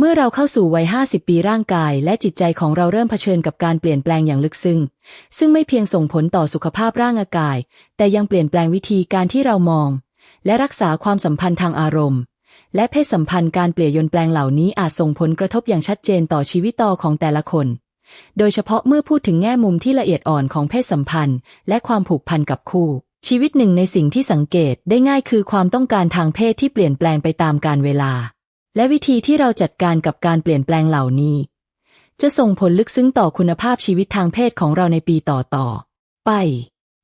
เมื่อเราเข้าสู่วัย 50 ปีร่างกาย และจิตใจของเราเริ่มเผชิญกับการเปลี่ยนแปลงอย่างลึกซึ้ง ซึ่งไม่เพียงส่งผลต่อสุขภาพร่างกาย แต่ยังเปลี่ยนแปลงวิธีการที่เรามอง และรักษาความสัมพันธ์ทางอารมณ์ และเพศสัมพันธ์การเปลี่ยนยนแปลงเหล่านี้อาจส่งผลกระทบอย่างชัดเจนต่อชีวิตต่อของแต่ละคน โดยเฉพาะเมื่อพูดถึงแง่มุมที่ละเอียดอ่อนของเพศสัมพันธ์ และความผูกพันกับคู่ ชีวิตหนึ่งในสิ่งที่สังเกตได้ง่ายคือความต้องการทางเพศที่เปลี่ยนแปลงไปตามกาลเวลา และวิธีที่เราจัดการกับการเปลี่ยนแปลงเหล่านี้ จะส่งผลลึกซึ้งต่อคุณภาพชีวิตทางเพศของเราในปีต่อๆไป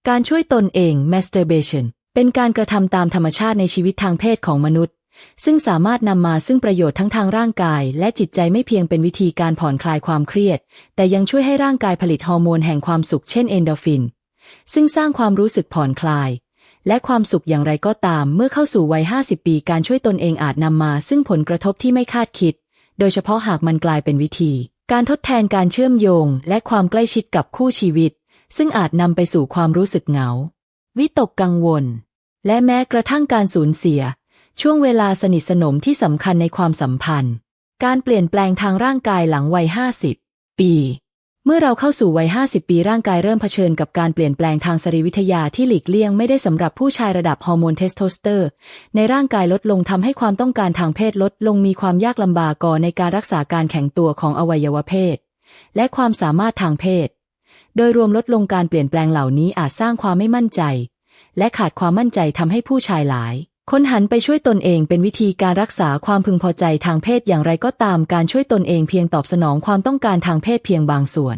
การช่วยตนเอง masturbation เป็นการกระทำตามธรรมชาติในชีวิตทางเพศของมนุษย์ ซึ่งสามารถนำมาซึ่งประโยชน์ทั้งทางร่างกาย และจิตใจไม่เพียงเป็นวิธีการผ่อนคลายความเครียด แต่ยังช่วยให้ร่างกายผลิตฮอร์โมนแห่งความสุขเช่นเอนโดฟิน ซึ่งสร้างความรู้สึกผ่อนคลาย และความสุขอย่างไรก็ตาม เมื่อเข้าสู่วัย 50 ปีการช่วยตนเองอาจนำมาซึ่งผลกระทบที่ไม่คาดคิด โดยเฉพาะหากมันกลายเป็นวิธี การทดแทนการเชื่อมโยง และความใกล้ชิดกับคู่ชีวิต ซึ่งอาจนำไปสู่ความรู้สึกเหงา วิตกกังวล และแม้กระทั่งการสูญเสีย ช่วงเวลาสนิทสนมที่สำคัญในความสัมพันธ์ การเปลี่ยนแปลงทางร่างกายหลังวัย 50 ปี เมื่อเราเข้าสู่วัย 50 ปีร่างกายเริ่มเผชิญกับการเปลี่ยนแปลงทางสรีวิทยาที่หลีกเลี่ยงไม่ได้สำหรับผู้ชายระดับฮอร์โมนเทสโทสเตอร์ ในร่างกายลดลงทำให้ความต้องการทางเพศลดลงมีความยากลำบากก่อในการรักษาการแข็งตัวของอวัยวะเพศ และความสามารถทางเพศ โดยรวมลดลงการเปลี่ยนแปลงเหล่านี้อาจสร้างความไม่มั่นใจ และขาดความมั่นใจทำให้ผู้ชายหลาย คนหันไปช่วยตนเองเป็นวิธีการรักษาความพึงพอใจทางเพศอย่างไรก็ตามการช่วยตนเองเพียงตอบสนองความต้องการทางเพศเพียงบางส่วน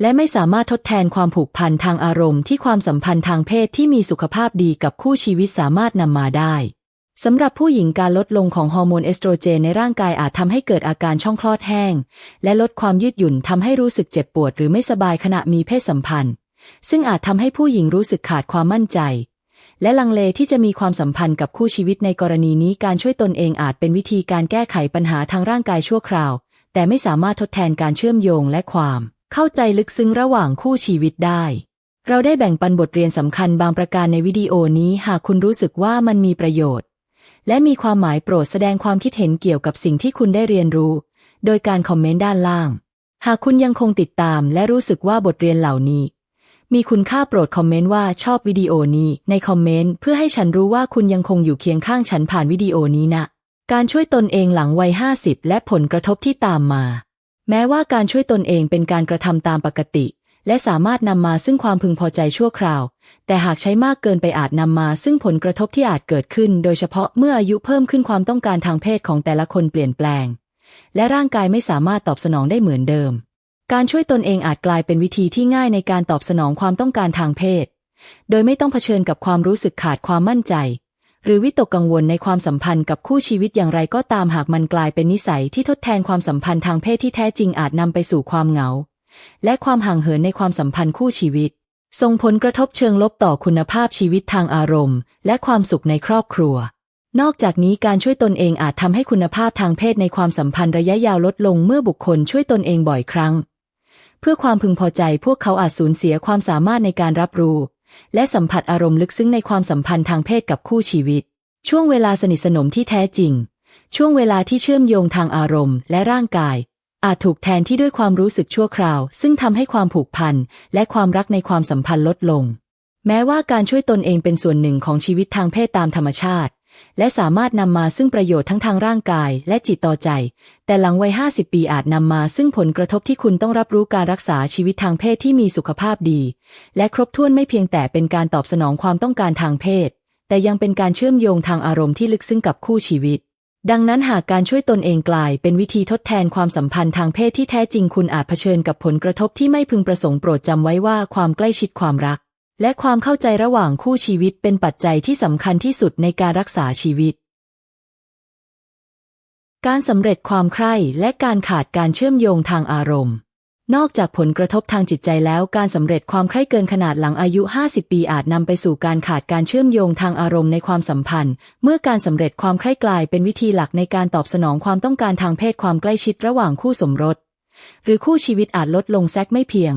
และไม่สามารถทดแทนความผูกพันทางอารมณ์ที่ความสัมพันธ์ทางเพศที่มีสุขภาพดีกับคู่ชีวิตสามารถนำมาได้สำหรับผู้หญิงการลดลงของฮอร์โมนเอสโตรเจนในร่างกายอาจทำให้เกิดอาการช่องคลอดแห้ง และลดความยืดหยุ่นทำให้รู้สึกเจ็บปวดหรือไม่สบายขณะมีเพศสัมพันธ์ ซึ่งอาจทำให้ผู้หญิงรู้สึกขาดความมั่นใจ และลังเลที่จะมีความสัมพันธ์กับคู่ชีวิตในกรณีนี้การช่วยตนเองอาจเป็นวิธีการแก้ไขปัญหาทางร่างกายชั่วคราว แต่ไม่สามารถทดแทนการเชื่อมโยงและความ เข้าใจลึกซึ้งระหว่างคู่ชีวิตได้ เราได้แบ่งปันบทเรียนสำคัญบางประการในวิดีโอนี้หากคุณรู้สึกว่ามันมีประโยชน์ และมีความหมายโปรดแสดงความคิดเห็นเกี่ยวกับสิ่งที่คุณได้เรียนรู้ โดยการคอมเมนต์ด้านล่าง หากคุณยังคงติดตามและรู้สึกว่าบทเรียนเหล่านี้ มีคุณค่าโปรดคอมเมนต์ว่าชอบวิดีโอนี้ในคอมเมนต์เพื่อให้ฉันรู้ว่าคุณยังคงอยู่เคียงข้างฉันผ่านวิดีโอนี้นะ การช่วยตนเองหลังวัย 50 และผลกระทบที่ตามมา แม้ว่าการช่วยตนเองเป็นการกระทำตามปกติ และสามารถนำมาซึ่งความพึงพอใจชั่วคราว แต่หากใช้มากเกินไปอาจนำมาซึ่งผลกระทบที่อาจเกิดขึ้น โดยเฉพาะเมื่ออายุเพิ่มขึ้นความต้องการทางเพศของแต่ละคนเปลี่ยนแปลง และร่างกายไม่สามารถตอบสนองได้เหมือนเดิม การช่วยตนเองอาจกลายเป็นวิธีที่ง่ายในการตอบสนองความต้องการทางเพศ โดยไม่ต้องเผชิญกับความรู้สึกขาดความมั่นใจ หรือวิตกกังวลในความสัมพันธ์กับคู่ชีวิตอย่างไรก็ตามหากมันกลายเป็นนิสัยที่ทดแทนความสัมพันธ์ทางเพศที่แท้จริงอาจนำไปสู่ความเหงา และความห่างเหินในความสัมพันธ์คู่ชีวิต ส่งผลกระทบเชิงลบต่อคุณภาพชีวิตทางอารมณ์ และความสุขในครอบครัวนอกจากนี้การช่วยตนเองอาจทำให้คุณภาพทางเพศในความสัมพันธ์ระยะยาวลดลงเมื่อบุคคลช่วยตนเองบ่อยครั้ง เพื่อความพึงพอใจพวกเขาอาจสูญเสียความสามารถในการรับรู้ และสัมผัสอารมณ์ลึกซึ้งในความสัมพันธ์ทางเพศกับคู่ชีวิต ช่วงเวลาสนิทสนมที่แท้จริง ช่วงเวลาที่เชื่อมโยงทางอารมณ์และร่างกาย อาจถูกแทนที่ด้วยความรู้สึกชั่วคราว ซึ่งทำให้ความผูกพันและความรักในความสัมพันธ์ลดลง แม้ว่าการช่วยตนเองเป็นส่วนหนึ่งของชีวิตทางเพศตามธรรมชาติ และสามารถนำมาซึ่งประโยชน์ทั้งทางร่างกายและจิตต่อใจ แต่หลังวัย 50 ปีอาจนำมาซึ่งผลกระทบที่คุณต้องรับรู้การรักษาชีวิตทางเพศที่มีสุขภาพดี และครบถ้วนไม่เพียงแต่เป็นการตอบสนองความต้องการทางเพศ แต่ยังเป็นการเชื่อมโยงทางอารมณ์ที่ลึกซึ้งกับคู่ชีวิต ดังนั้นหากการช่วยตนเองกลายเป็นวิธีทดแทนความสัมพันธ์ทางเพศที่แท้จริงคุณอาจเผชิญกับผลกระทบที่ไม่พึงประสงค์โปรดจำไว้ว่าความใกล้ชิดความรัก และความเข้าใจระหว่างคู่ชีวิตเป็นปัจจัยที่สำคัญที่สุดในการรักษาชีวิต การสำเร็จความใคร่และการขาดการเชื่อมโยงทางอารมณ์ นอกจากผลกระทบทางจิตใจแล้วการสำเร็จความใคร่เกินขนาดหลังอายุ 50 ปีอาจนำไปสู่การขาดการเชื่อมโยงทางอารมณ์ในความสัมพันธ์ เมื่อการสำเร็จความใคร่กลายเป็นวิธีหลักในการตอบสนองความต้องการทางเพศความใกล้ชิดระหว่างคู่สมรส หรือคู่ชีวิตอาจลดลงแซกไม่เพียง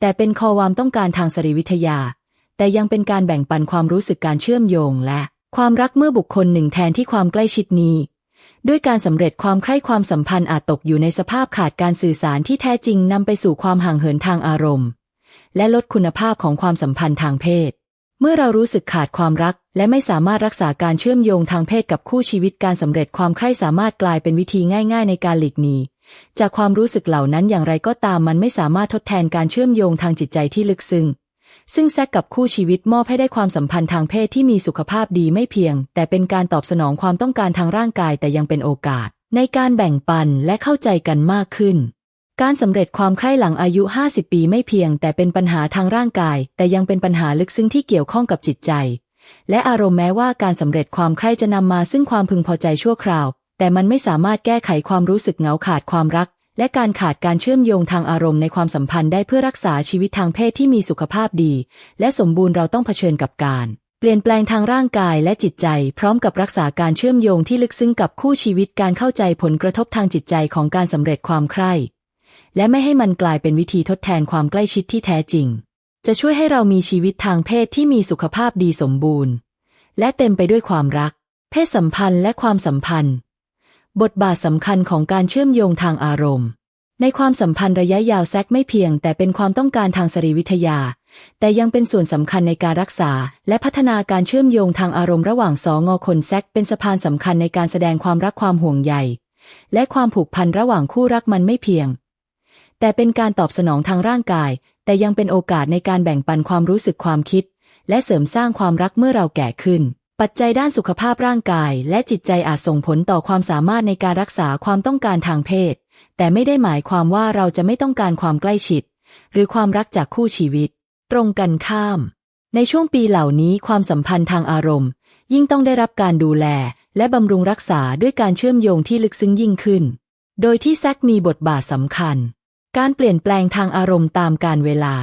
แต่เป็นคอความต้องการทางสรีวิทยา แต่ยังเป็นการแบ่งปันความรู้สึกการเชื่อมโยงและ ความรักเมื่อบุคคลหนึ่งแทนที่ความใกล้ชิดนี้ ด้วยการสำเร็จความใคร่ความสัมพันธ์อาจตกอยู่ในสภาพขาดการสื่อสารที่แท้จริงนำไปสู่ความห่างเหินทางอารมณ์ และลดคุณภาพของความสัมพันธ์ทางเพศเมื่อเรารู้สึกขาดความรัก และไม่สามารถรักษาการเชื่อมโยงทางเพศกับคู่ชีวิตการสำเร็จความใคร่สามารถกลายเป็นวิธีง่าย ๆ ในการหลีกหนี จากความรู้สึกเหล่านั้นอย่างไรก็ตามมันไม่สามารถทดแทนการเชื่อมโยงทางจิตใจที่ลึกซึ้งซึ่งแซกกับคู่ชีวิตมอบให้ได้ความสัมพันธ์ทางเพศที่มีสุขภาพดีไม่เพียง แต่เป็นการตอบสนองความต้องการทางร่างกายแต่ยังเป็นโอกาส ในการแบ่งปันและเข้าใจกันมากขึ้น การสำเร็จความใคร่หลังอายุ 50 ปีไม่เพียง แต่เป็นปัญหาทางร่างกาย แต่ยังเป็นปัญหาลึกซึ้งที่เกี่ยวข้องกับจิตใจ และอารมณ์แม้ว่าการสำเร็จความใคร่จะนำมาซึ่งความพึงพอใจชั่วคราว แต่มันไม่สามารถแก้ไขความรู้สึกเหงาขาดความรัก และการขาดการเชื่อมโยงทางอารมณ์ในความสัมพันธ์ได้เพื่อรักษาชีวิตทางเพศที่มีสุขภาพดี และสมบูรณ์เราต้องเผชิญกับการเปลี่ยนแปลงทางร่างกายและจิตใจ พร้อมกับรักษาการเชื่อมโยงที่ลึกซึ้งกับคู่ชีวิตการเข้าใจผลกระทบทางจิตใจของการสำเร็จความใคร่ และไม่ให้มันกลายเป็นวิธีทดแทนความใกล้ชิดที่แท้จริง จะช่วยให้เรามีชีวิตทางเพศที่มีสุขภาพดีสมบูรณ์ และเต็มไปด้วยความรัก เพศสัมพันธ์และความสัมพันธ์ บทบาทสำคัญของการเชื่อมโยงทางอารมณ์ ในความสัมพันธ์ระยะยาวแซกไม่เพียง แต่เป็นความต้องการทางสรีวิทยา แต่ยังเป็นส่วนสำคัญในการรักษา และพัฒนาการเชื่อมโยงทางอารมณ์ระหว่างสองงอคนแซกเป็นสะพานสำคัญในการแสดงความรักความห่วงใยและความผูกพันระหว่างคู่รักมันไม่เพียง แต่เป็นการตอบสนองทางร่างกาย แต่ยังเป็นโอกาสในการแบ่งปันความรู้สึกความคิด และเสริมสร้างความรักเมื่อเราแก่ขึ้น ปัจจัยด้านสุขภาพร่างกายและจิตใจอาจส่งผลต่อความสามารถในการรักษาความต้องการทางเพศ แต่ไม่ได้หมายความว่าเราจะไม่ต้องการความใกล้ชิด หรือความรักจากคู่ชีวิต ตรงกันข้าม ในช่วงปีเหล่านี้ความสัมพันธ์ทางอารมณ์ ยิ่งต้องได้รับการดูแล และบำรุงรักษาด้วยการเชื่อมโยงที่ลึกซึ้งยิ่งขึ้น โดยที่แซกมีบทบาทสำคัญ การเปลี่ยนแปลงทางอารมณ์ตามกาลเวลา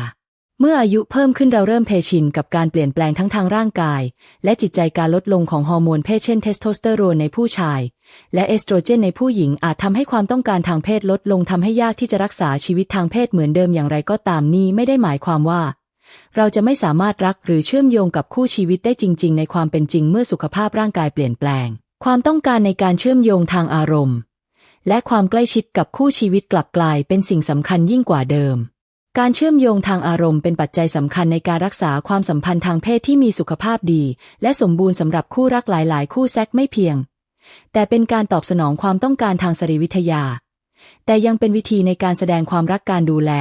เมื่ออายุเพิ่มขึ้นเราเริ่มเพชินกับการเปลี่ยนแปลงทั้งทางร่างกาย และจิตใจการลดลงของฮอร์โมนเพศเช่นเทสโทสเตอโรนในผู้ชาย และเอสโตรเจนในผู้หญิงอาจทำให้ความต้องการทางเพศลดลงทำให้ยากที่จะรักษาชีวิตทางเพศเหมือนเดิมอย่างไรก็ตามนี่ไม่ได้หมายความว่า เราจะไม่สามารถรักหรือเชื่อมโยงกับคู่ชีวิตได้จริง ๆ ในความเป็นจริงเมื่อสุขภาพร่างกายเปลี่ยนแปลง ความต้องการในการเชื่อมโยงทางอารมณ์ และความใกล้ชิดกับคู่ชีวิตกลับกลายเป็นสิ่งสำคัญยิ่งกว่าเดิม การเชื่อมโยงทางอารมณ์เป็นปัจจัยสำคัญในการรักษาความสัมพันธ์ทางเพศที่มีสุขภาพดี และสมบูรณ์สำหรับคู่รักหลาย ๆ คู่แซกไม่เพียง แต่เป็นการตอบสนองความต้องการทางสรีวิทยา แต่ยังเป็นวิธีในการแสดงความรักการดูแล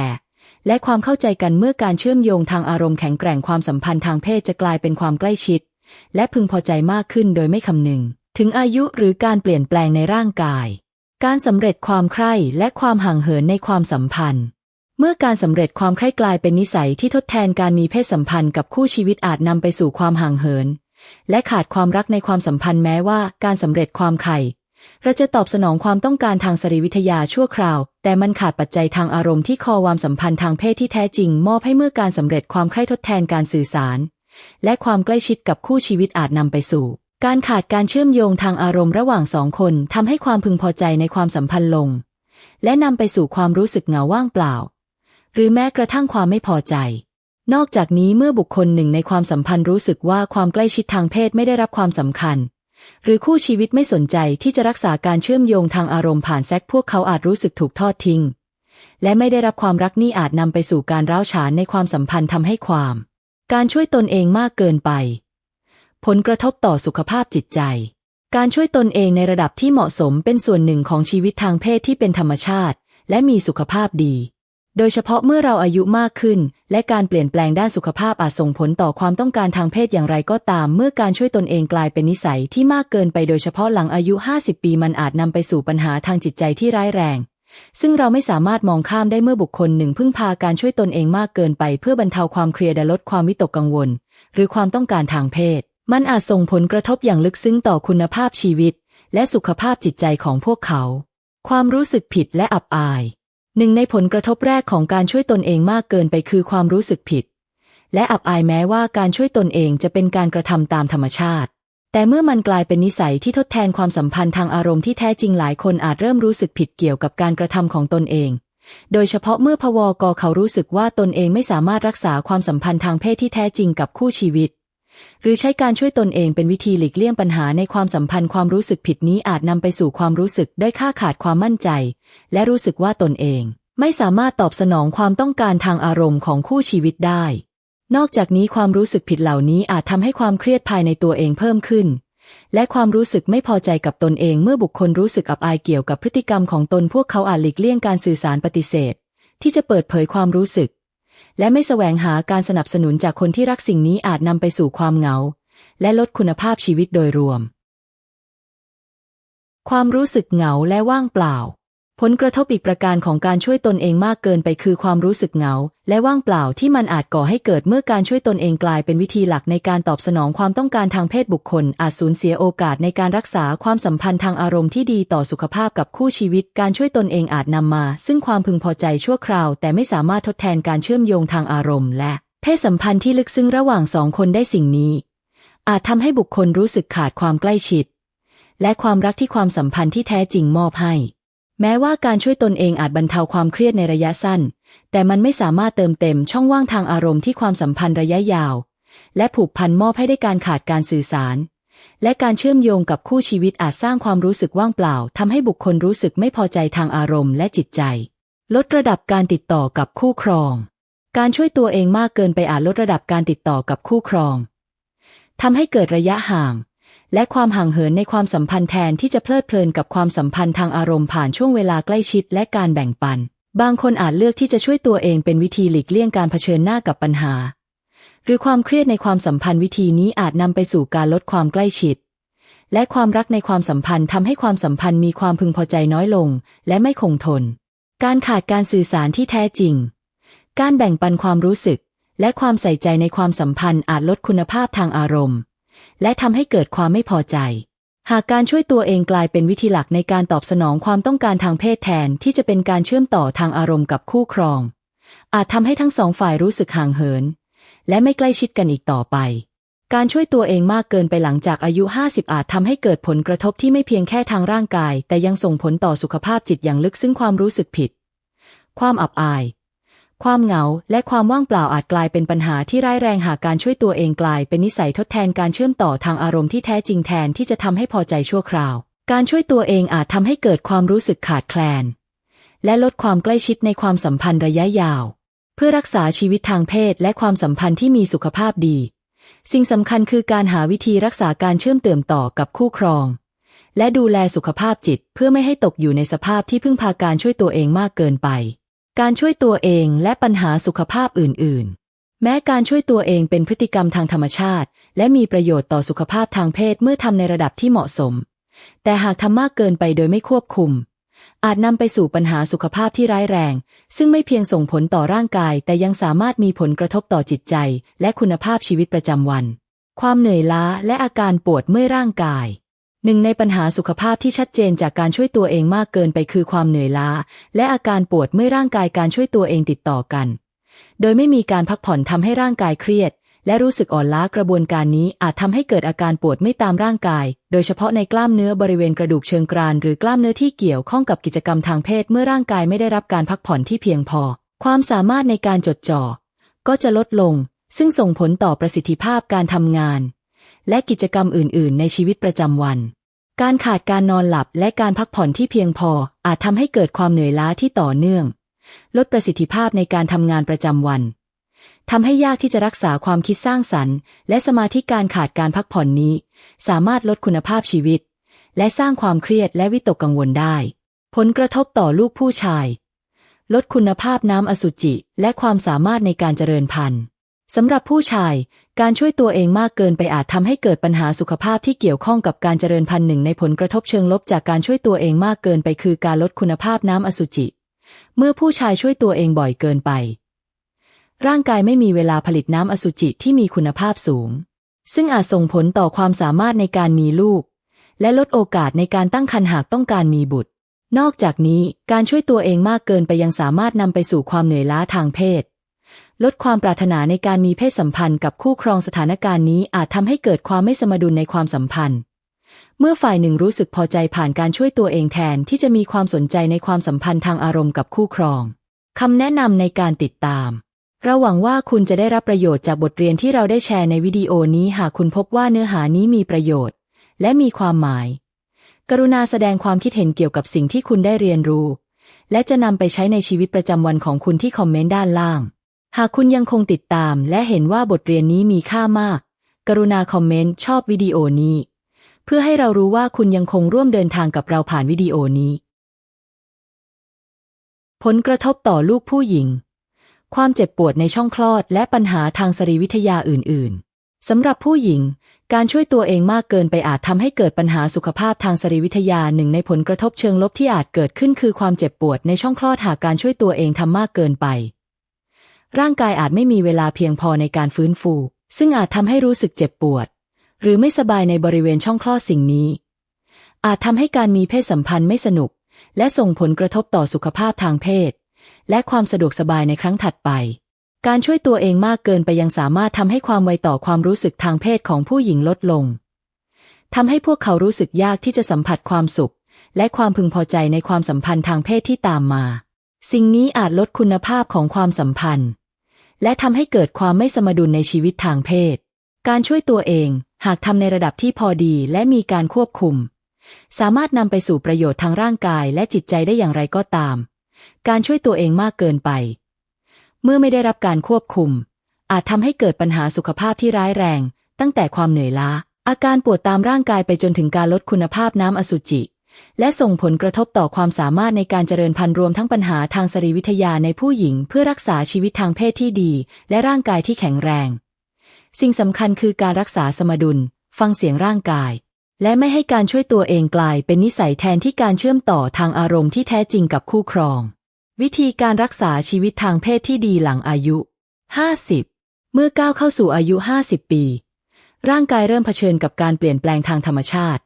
และความเข้าใจกันเมื่อการเชื่อมโยงทางอารมณ์แข็งแกร่งความสัมพันธ์ทางเพศจะกลายเป็นความใกล้ชิด และพึงพอใจมากขึ้นโดยไม่คำนึง ถึงอายุหรือการเปลี่ยนแปลงในร่างกาย การสำเร็จความใคร่และความห่างเหินในความสัมพันธ์ เมื่อการสำเร็จความใคร่กลายเป็นนิสัยที่ทดแทนการมีเพศสัมพันธ์กับคู่ชีวิตอาจนำไปสู่ความห่างเหิน และขาดความรักในความสัมพันธ์แม้ว่าการสำเร็จความไข่เราจะตอบสนองความต้องการทางสรีวิทยาชั่วคราว แต่มันขาดปัจจัยทางอารมณ์ที่คอความสัมพันธ์ทางเพศที่แท้จริง มอบให้เมื่อการสำเร็จความใคร่ทดแทนการสื่อสาร และความใกล้ชิดกับคู่ชีวิตอาจนำไปสู่ การขาดการเชื่อมโยงทางอารมณ์ระหว่างสองคนทำให้ความพึงพอใจในความสัมพันธ์ลง และนำไปสู่ความรู้สึกเหงาว่างเปล่า หรือแม้กระทั่งความไม่พอใจ นอกจากนี้เมื่อบุคคลหนึ่งในความสัมพันธ์รู้สึกว่าความใกล้ชิดทางเพศไม่ได้รับความสำคัญ หรือคู่ชีวิตไม่สนใจที่จะรักษาการเชื่อมโยงทางอารมณ์ผ่านแซกพวกเขาอาจรู้สึกถูกทอดทิ้ง และไม่ได้รับความรักนี่อาจนำไปสู่การร้าวฉานในความสัมพันธ์ทำให้ความ การช่วยตนเองมากเกินไป ผลกระทบต่อสุขภาพจิตใจการช่วยตนเองในระดับที่เหมาะสมเป็นส่วนหนึ่งของชีวิตทางเพศที่เป็นธรรมชาติ และมีสุขภาพดี โดยเฉพาะเมื่อเราอายุมากขึ้น และการเปลี่ยนแปลงด้านสุขภาพอาจส่งผลต่อความต้องการทางเพศอย่างไรก็ตาม เมื่อการช่วยตนเองกลายเป็นนิสัยที่มากเกินไปโดยเฉพาะหลังอายุ 50 ปีมันอาจนำไปสู่ปัญหาทางจิตใจที่ร้ายแรง ซึ่งเราไม่สามารถมองข้ามได้เมื่อบุคคลหนึ่งพึ่งพาการช่วยตนเองมากเกินไป เพื่อบรรเทาความเครียดและลดความวิตกกังวล หรือความต้องการทางเพศ มันอาจส่งผลกระทบอย่างลึกซึ้งต่อคุณภาพชีวิต และสุขภาพจิตใจของพวกเขา ความรู้สึกผิดและอับอาย หนึ่งในผลกระทบแรกของการช่วยตนเองมากเกินไปคือความรู้สึกผิด และอับอายแม้ว่าการช่วยตนเองจะเป็นการกระทำตามธรรมชาติ แต่เมื่อมันกลายเป็นนิสัยที่ทดแทนความสัมพันธ์ทางอารมณ์ที่แท้จริงหลายคนอาจเริ่มรู้สึกผิดเกี่ยวกับการกระทำของตนเอง โดยเฉพาะเมื่อพวกเขารู้สึกว่าตนเองไม่สามารถรักษาความสัมพันธ์ทางเพศที่แท้จริงกับคู่ชีวิต หรือใช้การช่วยตนเองเป็นวิธีหลีกเลี่ยงปัญหาในความสัมพันธ์ความรู้สึกผิดนี้อาจนำไปสู่ความรู้สึกด้อยค่าขาดความมั่นใจ และรู้สึกว่าตนเอง ไม่สามารถตอบสนองความต้องการทางอารมณ์ของคู่ชีวิตได้ นอกจากนี้ความรู้สึกผิดเหล่านี้อาจทำให้ความเครียดภายในตัวเองเพิ่มขึ้น และความรู้สึกไม่พอใจกับตนเองเมื่อบุคคลรู้สึกอับอายเกี่ยวกับพฤติกรรมของตนพวกเขาอาจหลีกเลี่ยงการสื่อสารปฏิเสธ ที่จะเปิดเผยความรู้สึก และไม่แสวงหาการสนับสนุนจากคนที่รักสิ่งนี้อาจนำไปสู่ความเหงา และลดคุณภาพชีวิตโดยรวม ความรู้สึกเหงาและว่างเปล่า ผลกระทบอีกประการของการช่วยตนเองมากเกินไปคือความรู้สึกเหงา และว่างเปล่าที่มันอาจก่อให้เกิดเมื่อการช่วยตนเองกลายเป็นวิธีหลักในการตอบสนองความต้องการทางเพศบุคคล อาจสูญเสียโอกาสในการรักษาความสัมพันธ์ทางอารมณ์ที่ดีต่อสุขภาพกับคู่ชีวิต การช่วยตนเองอาจนำมา ซึ่งความพึงพอใจชั่วคราว แต่ไม่สามารถทดแทนการเชื่อมโยงทางอารมณ์ และ เพศสัมพันธ์ที่ลึกซึ้งระหว่างสองคนได้สิ่งนี้ อาจทำให้บุคคลรู้สึกขาดความใกล้ชิด และความรักที่ความสัมพันธ์ที่แท้จริงมอบให้ แม้ว่าการช่วยตนเองอาจบรรเทาความเครียดในระยะสั้น แต่มันไม่สามารถเติมเต็มช่องว่างทางอารมณ์ที่ความสัมพันธ์ระยะยาว และผูกพันมอบให้ได้การขาดการสื่อสาร และการเชื่อมโยงกับคู่ชีวิตอาจสร้างความรู้สึกว่างเปล่าทำให้บุคคลรู้สึกไม่พอใจทางอารมณ์และจิตใจ ลดระดับการติดต่อกับคู่ครอง การช่วยตัวเองมากเกินไปอาจลดระดับการติดต่อกับคู่ครองทำให้เกิดระยะห่าง และความห่างเหินในความสัมพันธ์แทนที่จะเพลิดเพลินกับความสัมพันธ์ทางอารมณ์ผ่านช่วงเวลาใกล้ชิดและการแบ่งปัน บางคนอาจเลือกที่จะช่วยตัวเองเป็นวิธีหลีกเลี่ยงการเผชิญหน้ากับปัญหา หรือความเครียดในความสัมพันธ์วิธีนี้อาจนำไปสู่การลดความใกล้ชิด และความรักในความสัมพันธ์ทำให้ความสัมพันธ์มีความพึงพอใจน้อยลง และไม่คงทน การขาดการสื่อสารที่แท้จริง การแบ่งปันความรู้สึก และความใส่ใจในความสัมพันธ์อาจลดคุณภาพทางอารมณ์ และทำให้เกิดความไม่พอใจ หากการช่วยตัวเองกลายเป็นวิธีหลักในการตอบสนองความต้องการทางเพศแทนที่จะเป็นการเชื่อมต่อทางอารมณ์กับคู่ครอง อาจทำให้ทั้งสองฝ่ายรู้สึกห่างเหิน และไม่ใกล้ชิดกันอีกต่อไป การช่วยตัวเองมากเกินไปหลังจากอายุ 50 อาจทำให้เกิดผลกระทบที่ไม่เพียงแค่ทางร่างกาย แต่ยังส่งผลต่อสุขภาพจิตอย่างลึกซึ่งความรู้สึกผิด ความอับอาย ความเหงาและความว่างเปล่าอาจกลายเป็นปัญหาที่ร้ายแรงหากการช่วยตัวเองกลายเป็นนิสัยทดแทนการเชื่อมต่อทางอารมณ์ที่แท้จริงแทนที่จะทำให้พอใจชั่วคราว การช่วยตัวเองอาจทำให้เกิดความรู้สึกขาดแคลน และลดความใกล้ชิดในความสัมพันธ์ระยะยาว เพื่อรักษาชีวิตทางเพศและความสัมพันธ์ที่มีสุขภาพดี สิ่งสำคัญคือการหาวิธีรักษาการเชื่อมเติมต่อกับคู่ครอง และดูแลสุขภาพจิตเพื่อไม่ให้ตกอยู่ในสภาพที่พึ่งพาการช่วยตัวเองมากเกินไป การช่วยตัวเองและปัญหาสุขภาพอื่น ๆแม้การช่วยตัวเองเป็นพฤติกรรมทางธรรมชาติ และมีประโยชน์ต่อสุขภาพทางเพศเมื่อทำในระดับที่เหมาะสม แต่หากทำมากเกินไปโดยไม่ควบคุม อาจนำไปสู่ปัญหาสุขภาพที่ร้ายแรง ซึ่งไม่เพียงส่งผลต่อร่างกาย แต่ยังสามารถมีผลกระทบต่อจิตใจ และคุณภาพชีวิตประจำวัน ความเหนื่อยล้าและอาการปวดเมื่อยร่างกาย หนึ่งในปัญหาสุขภาพที่ชัดเจนจากการช่วยตัวเองมากเกินไปคือความเหนื่อยล้า และอาการปวดเมื่อร่างกายการช่วยตัวเองติดต่อกัน โดยไม่มีการพักผ่อนทำให้ร่างกายเครียด และรู้สึกอ่อนล้ากระบวนการนี้อาจทำให้เกิดอาการปวดไม่ตามร่างกาย โดยเฉพาะในกล้ามเนื้อบริเวณกระดูกเชิงกรานหรือกล้ามเนื้อที่เกี่ยวข้องกับกิจกรรมทางเพศเมื่อร่างกายไม่ได้รับการพักผ่อนที่เพียงพอ ความสามารถในการจดจ่อก็จะลดลง ซึ่งส่งผลต่อประสิทธิภาพการทำงาน และกิจกรรมอื่น ๆ ในชีวิตประจำวัน การขาดการนอนหลับและการพักผ่อนที่เพียงพออาจทำให้เกิดความเหนื่อยล้าที่ต่อเนื่อง ลดประสิทธิภาพในการทำงานประจำวันทำให้ยากที่จะรักษาความคิดสร้างสรรค์ และสมาธิการขาดการพักผ่อนนี้ สามารถลดคุณภาพชีวิต และสร้างความเครียดและวิตกกังวลได้ ผลกระทบต่อลูกผู้ชาย ลดคุณภาพน้ำอสุจิ และความสามารถในการเจริญพันธุ์สำหรับผู้ชาย การช่วยตัวเองมากเกินไปอาจทำให้เกิดปัญหาสุขภาพที่เกี่ยวข้องกับการเจริญพันธุ์หนึ่งในผลกระทบเชิงลบจากการช่วยตัวเองมากเกินไปคือการลดคุณภาพน้ำอสุจิ เมื่อผู้ชายช่วยตัวเองบ่อยเกินไป ร่างกายไม่มีเวลาผลิตน้ำอสุจิที่มีคุณภาพสูง ซึ่งอาจส่งผลต่อความสามารถในการมีลูก และลดโอกาสในการตั้งครรภ์หากต้องการมีบุตร นอกจากนี้การช่วยตัวเองมากเกินไปยังสามารถนำไปสู่ความเหนื่อยล้าทางเพศ ลดความปรารถนาในการมีเพศสัมพันธ์กับคู่ครองสถานการณ์นี้อาจทำให้เกิดความไม่สมดุลในความสัมพันธ์ เมื่อฝ่ายหนึ่งรู้สึกพอใจผ่านการช่วยตัวเองแทนที่จะมีความสนใจในความสัมพันธ์ทางอารมณ์กับคู่ครองคำแนะนำในการติดตาม เราหวังว่าคุณจะได้รับประโยชน์จากบทเรียนที่เราได้แชร์ในวิดีโอนี้หากคุณพบว่าเนื้อหานี้มีประโยชน์ และมีความหมาย กรุณาแสดงความคิดเห็นเกี่ยวกับสิ่งที่คุณได้เรียนรู้ และจะนำไปใช้ในชีวิตประจำวันของคุณที่คอมเมนต์ด้านล่าง หากคุณยังคงติดตามและเห็นว่าบทเรียนนี้มีค่ามาก กรุณาคอมเมนต์ชอบวิดีโอนี้ เพื่อให้เรารู้ว่าคุณยังคงร่วมเดินทางกับเราผ่านวิดีโอนี้ ผลกระทบต่อลูกผู้หญิง ความเจ็บปวดในช่องคลอดและปัญหาทางสรีวิทยาอื่น ๆ สำหรับผู้หญิง การช่วยตัวเองมากเกินไปอาจทำให้เกิดปัญหาสุขภาพทางสรีวิทยาหนึ่งในผลกระทบเชิงลบที่อาจเกิดขึ้นคือความเจ็บปวดในช่องคลอดหากการช่วยตัวเองทำมากเกินไป ร่างกายอาจไม่มีเวลาเพียงพอในการฟื้นฟู ซึ่งอาจทำให้รู้สึกเจ็บปวด หรือไม่สบายในบริเวณช่องคลอดสิ่งนี้ อาจทำให้การมีเพศสัมพันธ์ไม่สนุก และส่งผลกระทบต่อสุขภาพทางเพศ และความสะดวกสบายในครั้งถัดไป การช่วยตัวเองมากเกินไปยังสามารถทำให้ความไวต่อความรู้สึกทางเพศของผู้หญิงลดลงทำให้พวกเขารู้สึกยากที่จะสัมผัสความสุข และความพึงพอใจในความสัมพันธ์ทางเพศที่ตามมา สิ่งนี้อาจลดคุณภาพของความสัมพันธ์ และทำให้เกิดความไม่สมดุลในชีวิตทางเพศ การช่วยตัวเองหากทำในระดับที่พอดีและมีการควบคุม สามารถนำไปสู่ประโยชน์ทางร่างกายและจิตใจได้อย่างไรก็ตาม การช่วยตัวเองมากเกินไป เมื่อไม่ได้รับการควบคุม อาจทำให้เกิดปัญหาสุขภาพที่ร้ายแรง ตั้งแต่ความเหนื่อยล้า อาการปวดตามร่างกายไปจนถึงการลดคุณภาพน้ำอสุจิ และส่งผลกระทบต่อความสามารถในการเจริญพันธุ์รวมทั้งปัญหาทางสรีวิทยาในผู้หญิง เพื่อรักษาชีวิตทางเพศที่ดี และร่างกายที่แข็งแรง สิ่งสำคัญคือการรักษาสมดุล ฟังเสียงร่างกาย และไม่ให้การช่วยตัวเองกลายเป็นนิสัยแทนที่การเชื่อมต่อทางอารมณ์ที่แท้จริงกับคู่ครอง วิธีการรักษาชีวิตทางเพศที่ดีหลังอายุ 50 เมื่อก้าวเข้าสู่อายุ 50 ปี ร่างกายเริ่มเผชิญกับการเปลี่ยนแปลงทางธรรมชาติ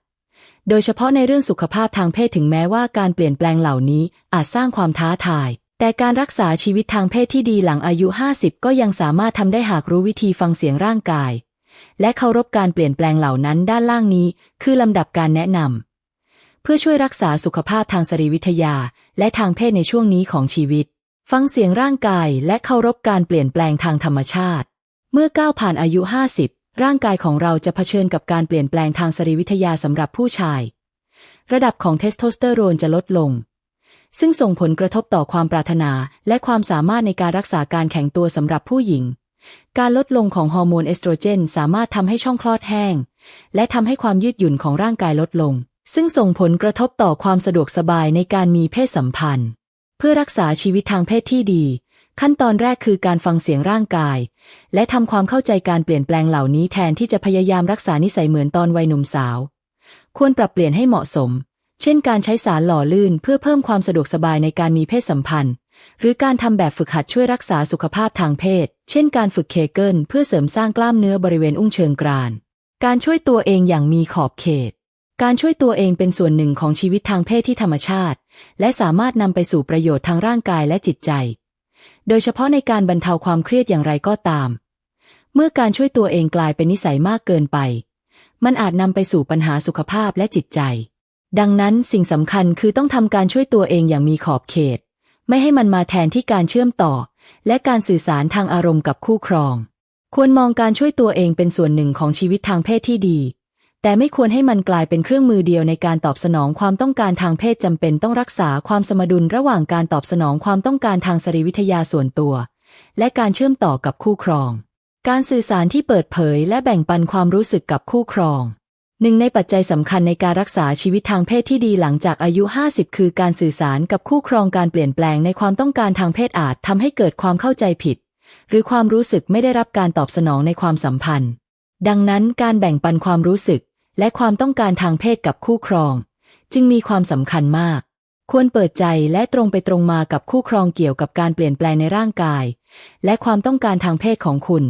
โดยเฉพาะในเรื่องสุขภาพทางเพศถึงแม้ว่าการเปลี่ยนแปลงเหล่านี้อาจสร้างความท้าทาย แต่การรักษาชีวิตทางเพศที่ดีหลังอายุ 50 ก็ยังสามารถทำได้หากรู้วิธีฟังเสียงร่างกาย และเคารพการเปลี่ยนแปลงเหล่านั้นด้านล่างนี้ คือลำดับการแนะนำเพื่อช่วยรักษาสุขภาพทางสรีวิทยา และทางเพศในช่วงนี้ของชีวิต ฟังเสียงร่างกายและเคารพการเปลี่ยนแปลงทางธรรมชาติ เมื่อก้าวผ่านอายุ 50 ร่างกายของเราจะเผชิญกับการเปลี่ยนแปลงทางสรีวิทยาสำหรับผู้ชาย ระดับของเทสโทสเตอโรนจะลดลง ซึ่งส่งผลกระทบต่อความปรารถนาและความสามารถในการรักษาการแข็งตัวสำหรับผู้หญิง การลดลงของฮอร์โมนเอสโตรเจนสามารถทำให้ช่องคลอดแห้ง และทำให้ความยืดหยุ่นของร่างกายลดลง ซึ่งส่งผลกระทบต่อความสะดวกสบายในการมีเพศสัมพันธ์ เพื่อรักษาชีวิตทางเพศที่ดี ขั้นตอนแรกคือการฟังเสียงร่างกาย และทำความเข้าใจการเปลี่ยนแปลงเหล่านี้แทนที่จะพยายามรักษานิสัยเหมือนตอนวัยหนุ่มสาว ควรปรับเปลี่ยนให้เหมาะสม เช่น การใช้สารหล่อลื่นเพื่อเพิ่มความสะดวกสบายในการมีเพศสัมพันธ์ หรือการทำแบบฝึกหัดช่วยรักษาสุขภาพทางเพศ เช่น การฝึกเคเกิลเพื่อเสริมสร้างกล้ามเนื้อบริเวณอุ้งเชิงกราน การช่วยตัวเองอย่างมีขอบเขตการช่วยตัวเองเป็นส่วนหนึ่งของชีวิตทางเพศที่ธรรมชาติ และสามารถนำไปสู่ประโยชน์ทางร่างกายและจิตใจ โดยเฉพาะในการบรรเทาความเครียดอย่างไรก็ตาม เมื่อการช่วยตัวเองกลายเป็นนิสัยมากเกินไป มันอาจนำไปสู่ปัญหาสุขภาพและจิตใจ ดังนั้นสิ่งสำคัญคือต้องทำการช่วยตัวเองอย่างมีขอบเขต ไม่ให้มันมาแทนที่การเชื่อมต่อ และการสื่อสารทางอารมณ์กับคู่ครอง ควรมองการช่วยตัวเองเป็นส่วนหนึ่งของชีวิตทางเพศที่ดี แต่ไม่ควรให้มันกลายเป็นเครื่องมือเดียวในการตอบสนองความต้องการทางเพศจำเป็นต้องรักษาความสมดุลระหว่างการตอบสนองความต้องการทางสรีวิทยาส่วนตัว และการเชื่อมต่อกับคู่ครอง การสื่อสารที่เปิดเผย และแบ่งปันความรู้สึกกับคู่ครองหนึ่งในปัจจัยสำคัญในการรักษาชีวิตทางเพศที่ดีหลังจากอายุ 50 คือการสื่อสารกับคู่ครองการเปลี่ยนแปลงในความต้องการทางเพศอาจทำให้เกิดความเข้าใจผิด หรือความรู้สึกไม่ได้รับการตอบสนองในความสัมพันธ์ ดังนั้นการแบ่งปันความรู้สึก และความต้องการทางเพศกับคู่ครอง จึงมีความสำคัญมาก ควรเปิดใจและตรงไปตรงมากับคู่ครองเกี่ยวกับการเปลี่ยนแปลงในร่างกาย และความต้องการทางเพศของคุณ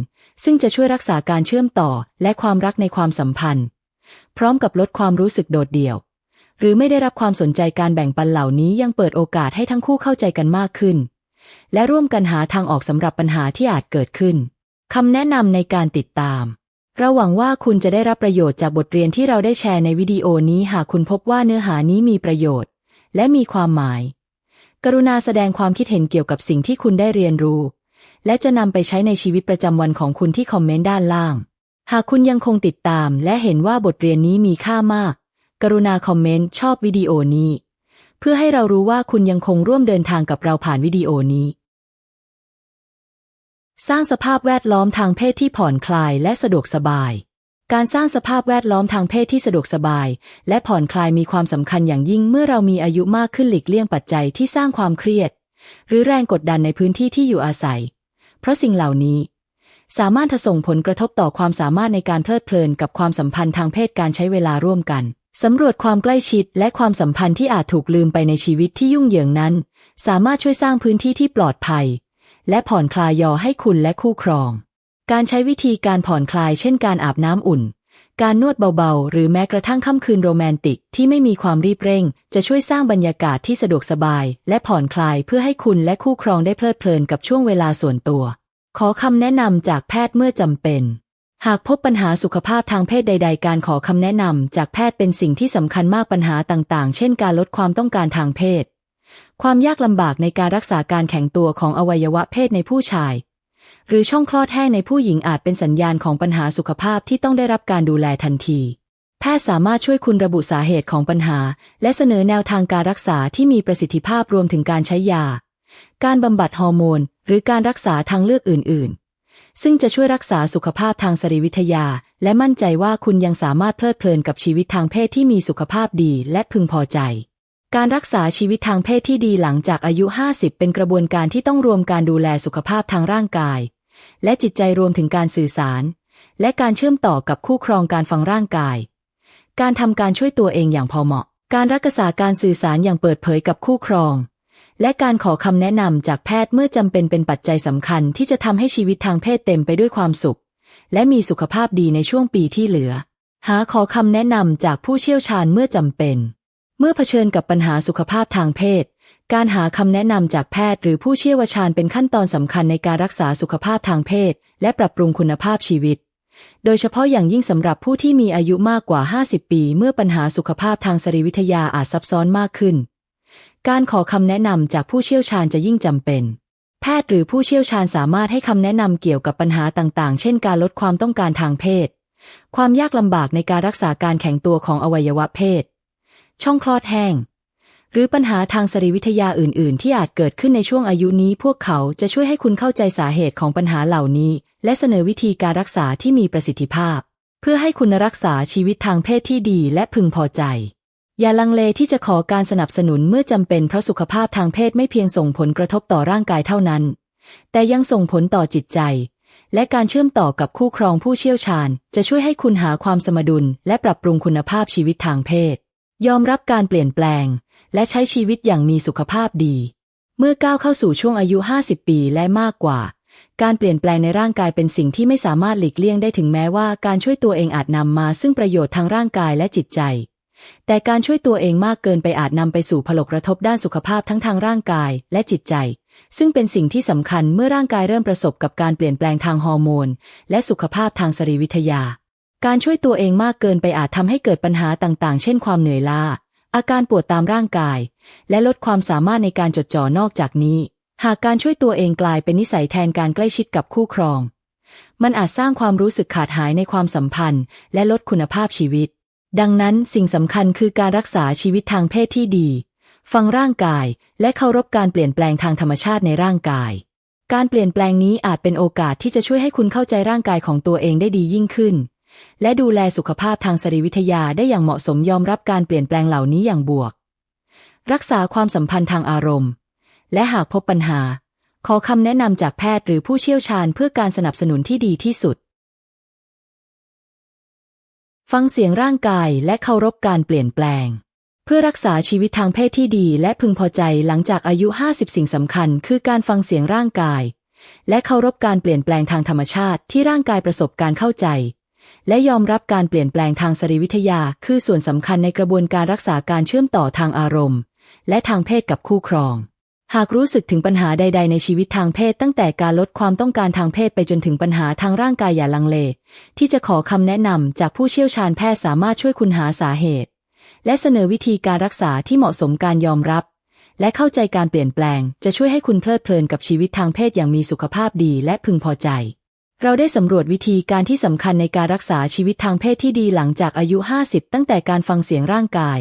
ซึ่งจะช่วยรักษาการเชื่อมต่อและความรักในความสัมพันธ์ พร้อมกับลดความรู้สึกโดดเดี่ยว หรือไม่ได้รับความสนใจการแบ่งปันเหล่านี้ยังเปิดโอกาสให้ทั้งคู่เข้าใจกันมากขึ้น และร่วมกันหาทางออกสำหรับปัญหาที่อาจเกิดขึ้นคำแนะนำในการติดตาม เราหวังว่าคุณจะได้รับประโยชน์จากบทเรียนที่เราได้แชร์ในวิดีโอนี้หากคุณพบว่าเนื้อหานี้มีประโยชน์ และมีความหมาย กรุณาแสดงความคิดเห็นเกี่ยวกับสิ่งที่คุณได้เรียนรู้ และจะนำไปใช้ในชีวิตประจำวันของคุณที่คอมเมนต์ด้านล่าง หากคุณยังคงติดตาม และเห็นว่าบทเรียนนี้มีค่ามาก กรุณาคอมเมนต์ชอบวิดีโอนี้ เพื่อให้เรารู้ว่าคุณยังคงร่วมเดินทางกับเราผ่านวิดีโอนี้ สร้างสภาพแวดล้อมทางเพศที่ผ่อนคลายและสะดวกสบาย การสร้างสภาพแวดล้อมทางเพศที่สะดวกสบาย และผ่อนคลายมีความสำคัญอย่างยิ่งเมื่อเรามีอายุมากขึ้นหลีกเลี่ยงปัจจัยที่สร้างความเครียด หรือแรงกดดันในพื้นที่ที่อยู่อาศัย เพราะสิ่งเหล่านี้ สามารถส่งผลกระทบต่อความสามารถในการเพลิดเพลินกับความสัมพันธ์ทางเพศการใช้เวลาร่วมกันสำรวจความใกล้ชิดและความสัมพันธ์ที่อาจถูกลืมไปในชีวิตที่ยุ่งเหยิงนั้น สามารถช่วยสร้างพื้นที่ที่ปลอดภัย และผ่อนคลายยอให้คุณและคู่ครอง การใช้วิธีการผ่อนคลายเช่นการอาบน้ำอุ่น การนวดเบาๆ หรือแม้กระทั่งค่ำคืนโรแมนติกที่ไม่มีความรีบเร่ง จะช่วยสร้างบรรยากาศที่สะดวกสบาย และผ่อนคลายเพื่อให้คุณและคู่ครองได้เพลิดเพลินกับช่วงเวลาส่วนตัว ขอคำแนะนำจากแพทย์เมื่อจำเป็นหากพบปัญหาสุขภาพทางเพศใด ๆ การขอคำแนะนำจากแพทย์เป็นสิ่งที่สำคัญมากปัญหาต่างๆ เช่นการลดความต้องการทางเพศ ความยากลำบากในการรักษาการแข็งตัวของอวัยวะเพศในผู้ชาย หรือช่องคลอดแห้งในผู้หญิงอาจเป็นสัญญาณของปัญหาสุขภาพที่ต้องได้รับการดูแลทันที แพทย์สามารถช่วยคุณระบุสาเหตุของปัญหา และเสนอแนวทางการรักษาที่มีประสิทธิภาพรวมถึงการใช้ยา การบำบัดฮอร์โมน หรือการรักษาทางเลือกอื่น ๆ ซึ่งจะช่วยรักษาสุขภาพทางสรีวิทยา และมั่นใจว่าคุณยังสามารถเพลิดเพลินกับชีวิตทางเพศที่มีสุขภาพดีและพึงพอใจ การรักษาชีวิตทางเพศที่ดีหลังจากอายุ 50 เป็นกระบวนการที่ต้องรวมการดูแลสุขภาพทางร่างกาย และจิตใจรวมถึงการสื่อสาร และการเชื่อมต่อกับคู่ครองการฟังร่างกาย การทำการช่วยตัวเองอย่างพอเหมาะ การรักษาการสื่อสารอย่างเปิดเผยกับคู่ครอง และการขอคำแนะนำจากแพทย์เมื่อจำเป็นเป็นปัจจัยสำคัญที่จะทำให้ชีวิตทางเพศเต็มไปด้วยความสุข และมีสุขภาพดีในช่วงปีที่เหลือ หาขอคำแนะนำจากผู้เชี่ยวชาญเมื่อจำเป็น เมื่อเผชิญกับปัญหาสุขภาพทางเพศ การหาคำแนะนำจากแพทย์หรือผู้เชี่ยวชาญเป็นขั้นตอนสำคัญในการรักษาสุขภาพทางเพศ และปรับปรุงคุณภาพชีวิต โดยเฉพาะอย่างยิ่งสำหรับผู้ที่มีอายุมากกว่า 50 ปี เมื่อปัญหาสุขภาพทางสรีวิทยาอาจซับซ้อนมากขึ้น การขอคำแนะนำจากผู้เชี่ยวชาญจะยิ่งจำเป็นแพทย์หรือผู้เชี่ยวชาญสามารถให้คำแนะนำเกี่ยวกับปัญหาต่างๆ เช่นการลดความต้องการทางเพศ ความยากลำบากในการรักษาการแข็งตัวของอวัยวะเพศ ช่องคลอดแห้ง หรือปัญหาทางสรีวิทยาอื่น ๆ ที่อาจเกิดขึ้นในช่วงอายุนี้ พวกเขาจะช่วยให้คุณเข้าใจสาเหตุของปัญหาเหล่านี้ และเสนอวิธีการรักษาที่มีประสิทธิภาพ เพื่อให้คุณรักษาชีวิตทางเพศที่ดีและพึงพอใจ อย่าลังเลที่จะขอการสนับสนุนเมื่อจำเป็นเพราะสุขภาพทางเพศไม่เพียงส่งผลกระทบต่อร่างกายเท่านั้น แต่ยังส่งผลต่อจิตใจและการเชื่อมต่อกับคู่ครองผู้เชี่ยวชาญ จะช่วยให้คุณหาความสมดุล และปรับปรุงคุณภาพชีวิตทางเพศ ยอมรับการเปลี่ยนแปลง และใช้ชีวิตอย่างมีสุขภาพดี เมื่อก้าวเข้าสู่ช่วงอายุ 50 ปีและมากกว่า การเปลี่ยนแปลงในร่างกายเป็นสิ่งที่ไม่สามารถหลีกเลี่ยงได้ถึงแม้ว่าการช่วยตัวเองอาจนำมาซึ่งประโยชน์ทางร่างกายและจิตใจ แต่การช่วยตัวเองมากเกินไปอาจนำไปสู่ผลกระทบด้านสุขภาพทั้งทางร่างกายและจิตใจ ซึ่งเป็นสิ่งที่สำคัญเมื่อร่างกายเริ่มประสบกับการเปลี่ยนแปลงทางฮอร์โมน และสุขภาพทางสรีวิทยา การช่วยตัวเองมากเกินไปอาจทำให้เกิดปัญหาต่างๆ เช่นความเหนื่อยล้า อาการปวดตามร่างกาย และลดความสามารถในการจดจ่อนอกจากนี้ หากการช่วยตัวเองกลายเป็นนิสัยแทนการใกล้ชิดกับคู่ครอง มันอาจสร้างความรู้สึกขาดหายในความสัมพันธ์ และลดคุณภาพชีวิต ดังนั้นสิ่งสำคัญคือการรักษาชีวิตทางเพศที่ดี ฟังร่างกาย และเคารพการเปลี่ยนแปลงทางธรรมชาติในร่างกายการเปลี่ยนแปลงนี้อาจเป็นโอกาสที่จะช่วยให้คุณเข้าใจร่างกายของตัวเองได้ดียิ่งขึ้น และดูแลสุขภาพทางสรีวิทยาได้อย่างเหมาะสมยอมรับการเปลี่ยนแปลงเหล่านี้อย่างบวก รักษาความสัมพันธ์ทางอารมณ์ และหากพบปัญหา ขอคำแนะนำจากแพทย์หรือผู้เชี่ยวชาญเพื่อการสนับสนุนที่ดีที่สุด ฟังเสียงร่างกายและเคารพการเปลี่ยนแปลง เพื่อรักษาชีวิตทางเพศที่ดีและพึงพอใจหลังจากอายุ 50 สิ่งสำคัญ คือการฟังเสียงร่างกายและเคารพการเปลี่ยนแปลงทางธรรมชาติที่ร่างกายประสบการเข้าใจ และยอมรับการเปลี่ยนแปลงทางสรีวิทยา คือส่วนสำคัญในกระบวนการรักษาการเชื่อมต่อทางอารมณ์ และทางเพศกับคู่ครอง หากรู้สึกถึงปัญหาใด ๆ ในชีวิตทางเพศ ตั้งแต่การลดความต้องการทางเพศไปจนถึงปัญหาทางร่างกายอย่าลังเล ที่จะขอคำแนะนำจากผู้เชี่ยวชาญแพทย์สามารถช่วยคุณหาสาเหตุ และเสนอวิธีการรักษาที่เหมาะสมการยอมรับและเข้าใจการเปลี่ยนแปลง จะช่วยให้คุณเพลิดเพลินกับชีวิตทางเพศอย่างมีสุขภาพดีและพึงพอใจ เราได้สำรวจวิธีการที่สำคัญในการรักษาชีวิตทางเพศที่ดีหลังจากอายุ 50 ตั้งแต่การฟังเสียงร่างกาย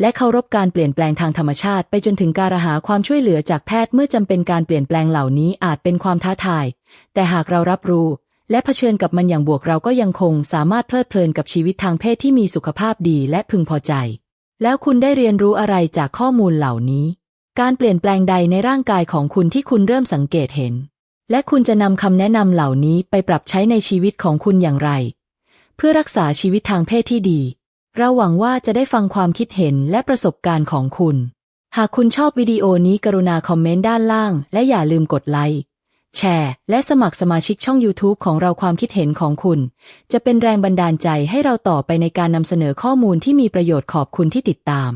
และเคารพการเปลี่ยนแปลงทางธรรมชาติ ไปจนถึงการหาความช่วยเหลือจากแพทย์เมื่อจำเป็นการเปลี่ยนแปลงเหล่านี้อาจเป็นความท้าทาย แต่หากเรารับรู้ และเผชิญกับมันอย่างบวกเราก็ยังคงสามารถเพลิดเพลินกับชีวิตทางเพศที่มีสุขภาพดีและพึงพอใจ แล้วคุณได้เรียนรู้อะไรจากข้อมูลเหล่านี้ การเปลี่ยนแปลงใดในร่างกายของคุณที่คุณเริ่มสังเกตเห็น และคุณจะนำคำแนะนำเหล่านี้ไปปรับใช้ในชีวิตของคุณอย่างไร เพื่อรักษาชีวิตทางเพศที่ดี เราหวังว่าจะได้ฟังความคิดเห็นและประสบการณ์ของคุณ หากคุณชอบวิดีโอนี้กรุณาคอมเมนต์ด้านล่าง และอย่าลืมกดไลค์แชร์ และสมัครสมาชิกช่อง YouTube ของเราความคิดเห็นของคุณ จะเป็นแรงบันดาลใจให้เราต่อไปในการนำเสนอข้อมูลที่มีประโยชน์ขอบคุณที่ติดตาม